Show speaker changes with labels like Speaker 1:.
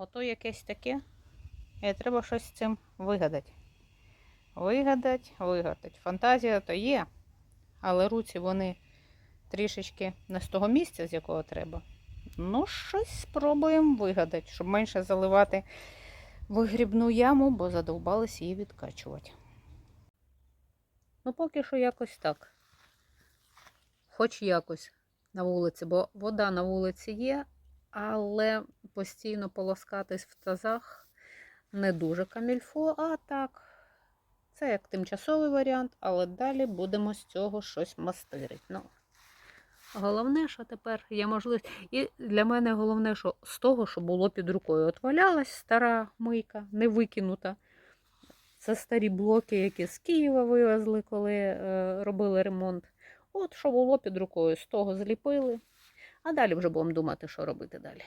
Speaker 1: ото якесь таке. І треба щось з цим вигадати. Вигадати, вигадати. Фантазія то є, але руці вони трішечки не з того місця, з якого треба. Ну, щось спробуємо вигадати, щоб менше заливати вигрібну яму, бо задовбались її відкачувати. Ну, поки що якось так. Хоч якось на вулиці, бо вода на вулиці є, але постійно полоскатись в тазах не дуже камільфо, а так. Це як тимчасовий варіант, але далі будемо з цього щось мастерити. Ну, головне, що тепер є можливість. І для мене головне, що з того, що було під рукою. От валялась стара мийка, не викинута. Це старі блоки, які з Києва вивезли, коли е, робили ремонт. От що було під рукою, з того зліпили. А далі вже будемо думати, що робити далі.